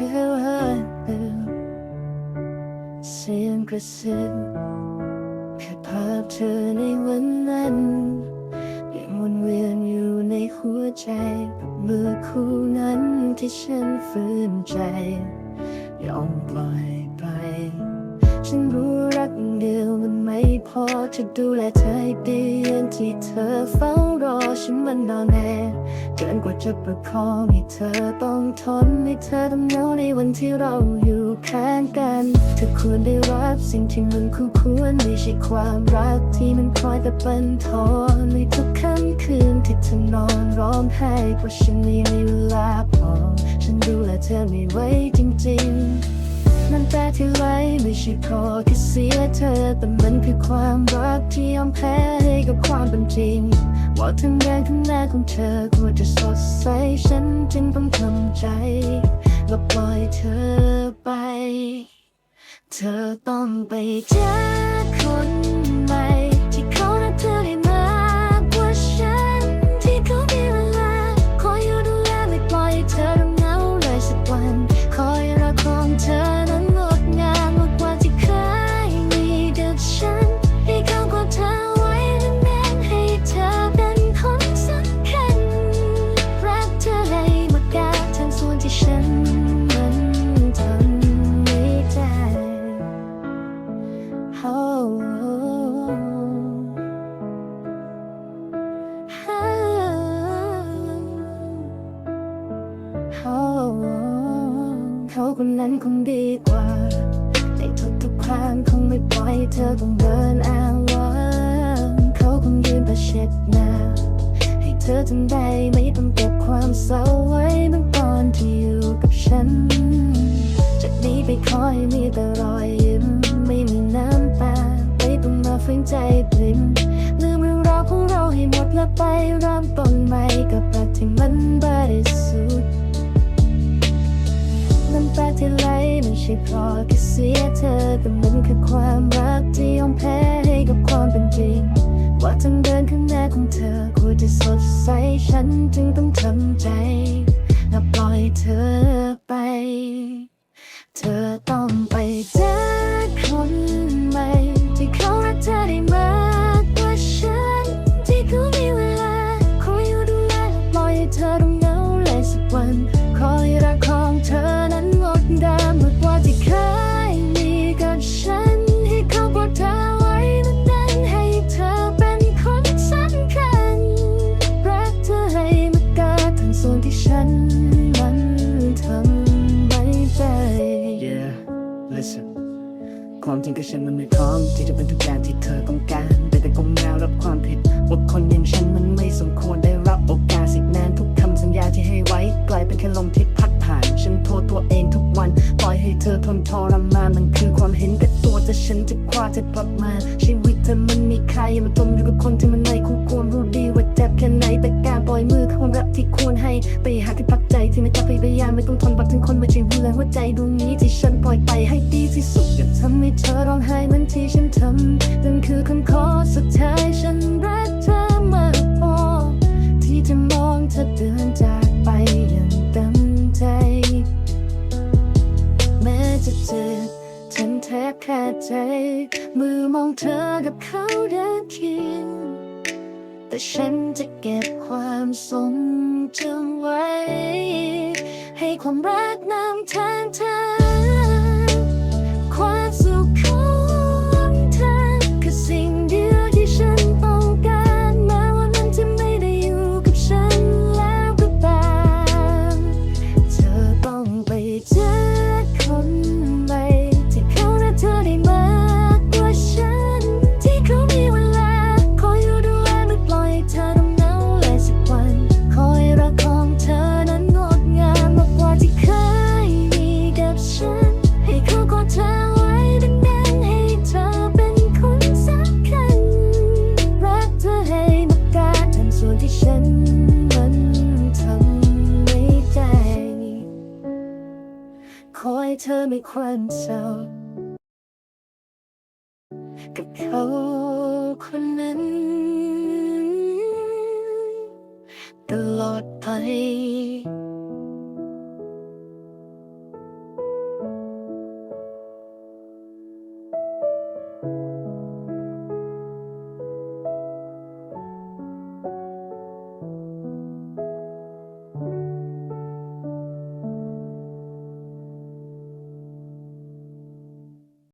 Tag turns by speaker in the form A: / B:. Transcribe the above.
A: เอื้อนเอื้อเสียงกระซิบแค่ภาพเธอในวันนั้นยังวนเวียนอยู่ในหัวใจ เมื่อคู่นั้นที่ฉันฝืนใจ ยอมปล่อย ฉันรู้รักอย่างเดียวมันไม่พอจะดูแลเธอให้ดีอย่างที่เธอเฝ้ารอฉันมันนอนแน่เกินกว่าจะประคองให้เธอต้องทนให้เธอต้องเหงาในวันที่เราอยู่ข้างกันเธอควรได้รับสิ่งที่มันคู่ควรไม่ใช่ความรักที่มันคอยแต่บันทอนในทุกค่ำคืนที่เธอนอนร้องไห้เพราะฉันไม่มีเวลาพอฉันดูแลเธอไม่ไหวจริงๆ น้ำตาที่ไหลไม่ใช่พอแค่เสียเธอ แต่มันคือความรักที่ยอมแพ้ให้กับความเป็นจริง ว่าทั้งแรงทั้งหน้าของเธอควรจะสดใสฉันจึงต้องทำใจและปล่อยเธอไป เธอต้องไปเจอคนใหม่ เขาคนนั้นคงดีกว่าในทุกๆครั้งคงไม่ปล่อยเธอต้องเดินอ้างว้างเขาคงยืนประชิดหน้า ให้เธอจำได้ไม่ต้องเก็บความเศร้าไว้เมือตอนที่อยู่กับฉัน จากนี้ไปขอให้มีแต่รอยยิ้ม ไม่มีน้ำตาไม่ต้องมาฝืนใจปริมลืมเรื่องราวของเราให้หมดและไปเริ่มต้นใหม่กับรักที่มันบริสุทธิ์ ช่เพราะแค่เสียเธอแต่มันคือความรักที่ยอมแพ้ให้กับความเป็นจริง ว่าทางเดินข้างหน้าของเธอควรจะสดใสฉันจึงต้องทำใจและปล่อยเธอไป ความ
B: จริงก็ฉันมันไม่พร้อม ที่จะเป็นทุกอย่างที่เธอต้องการแต่แต่ก้มหน้ารับความผิดว่าคนอย่างฉันมันไม่สมควรได้รับโอกาสสิกนานทุกคำสัญญาที่ให้ไว้ กลายเป็นแค่ลมที่พัดผ่าน ฉันโทษตัวเองทุกวัน ปล่อยให้เธอทนทรมานมันคือความเห็นแก่ตัวแต่ฉันจะคว้าเธอกลับมา ชีวิตเธอมันมีใครอย่ามาจมอยู่กับคนที่มันไม่คู่ควรรู้ดีว่าเจ็บแค่ไหนแต่การปล่อยมือคือความรักที่ควรให้ไปหาที่พักใจที่ไม่กลับไปพยายามไม่ต้องทนบักถึงคนไม่ใช่ดูแลหัวใจดวง คือคำขอสุดท้ายฉันรักเธอมากพอที่จะมองเธอเดินจากไปอย่างเต็มใจ แม้จะเจ็บฉันแทบขาดใจ มือมองเธอกับเขาเดินเคียงแต่ฉันจะเก็บความทรงจำไว้ ให้ความรักนำทางเธอ เธอไม่ควันเศร้ากับเขาคนนั้น ตลอดไป